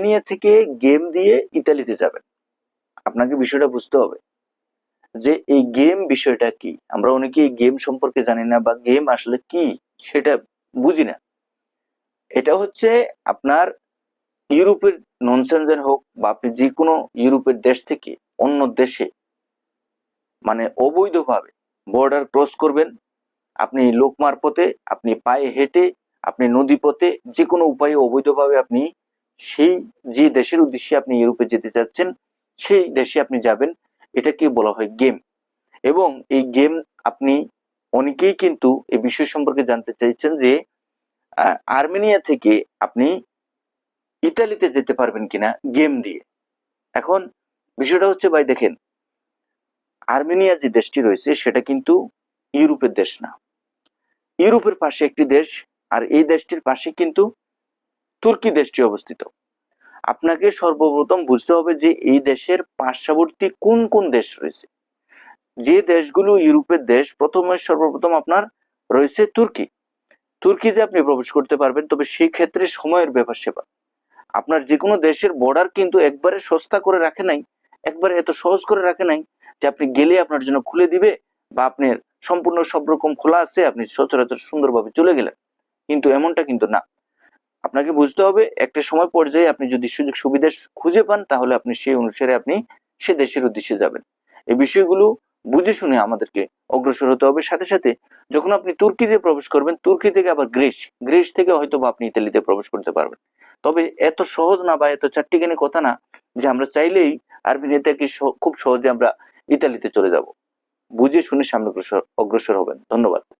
Armenia থেকে game দিয়ে ইতালিতে যাবেন। আপনাকে বিষয়টা বুঝতে হবে যে এই গেম বিষয়টা কি? আমরা অনেকে গেম সম্পর্কে জানি না বা গেম আসলে কি সেটা বুঝি না। এটা হচ্ছে আপনার ইউরোপের ননসেন্সের হোক বা আপনি যে কোনো ইউরোপের দেশ থেকে অন্য দেশে মানে অবৈধভাবে বর্ডার ক্রস করবেন, আপনি লোক মারফতে, আপনি পায়ে হেঁটে, আপনি নদী পথে যে কোনো উপায়ে অবৈধভাবে আপনি সেই যে দেশের উদ্দেশ্যে আপনি ইউরোপে যেতে চাচ্ছেন, সেই দেশে আপনি যাবেন। এটাকে বলা হয় গেম। এবং এই গেম আপনি অনেকেই কিন্তু এই বিষয় সম্পর্কে জানতে চাইছেন যে আর্মেনিয়া থেকে আপনি ইতালিতে যেতে পারবেন কিনা গেম দিয়ে। এখন বিষয়টা হচ্ছে ভাই দেখেন, আর্মেনিয়া যে দেশটি রয়েছে সেটা কিন্তু ইউরোপের দেশ না। ইউরোপের পাশে একটি দেশ আর এই দেশটির পাশে কিন্তু তুর্কি দেশটি অবস্থিত। আপনাকে সর্বপ্রথম বুঝতে হবে যে এই দেশের পার্শ্ববর্তী কোন কোন দেশ রয়েছে। যে দেশগুলো ইউরোপের দেশ প্রথমে সর্বপ্রথম আপনার রয়েছে তুর্কি। তুর্কিতে আপনি প্রবেশ করতে পারবেন, তবে সেই ক্ষেত্রে সময়ের ব্যাপার সেবা আপনার যে কোনো দেশের বর্ডার কিন্তু একবারে সস্তা করে রাখে নাই, একবারে এত সহজ করে রাখে নাই যে আপনি গেলে আপনার জন্য খুলে দিবে বা আপনার সম্পূর্ণ সব রকম খোলা আছে, আপনি সচরাচর সুন্দরভাবে চলে গেলেন। কিন্তু এমনটা কিন্তু না। আপনাকে বুঝতে হবে, একটা সময় পর্যায়ে আপনি যদি সুযোগ সুবিধা খুঁজে পান, তাহলে আপনি সেই অনুসারে আপনি সে দেশের উদ্দেশ্যে যাবেন। এই বিষয়গুলো বুঝে শুনে আমাদেরকে অগ্রসর হতে হবে। সাথে সাথে যখন আপনি তুর্কিতে প্রবেশ করবেন, তুর্কি থেকে আবার গ্রিস। গ্রিস থেকে হয়তো বা আপনি ইতালিতে প্রবেশ করতে পারবেন। তবে এত সহজ না বা এত চারটিখানি কথা না যে আমরা চাইলেই আরবি স- খুব সহজে আমরা ইতালিতে চলে যাব। বুঝে শুনে সামনে অগ্রসর হবেন। ধন্যবাদ।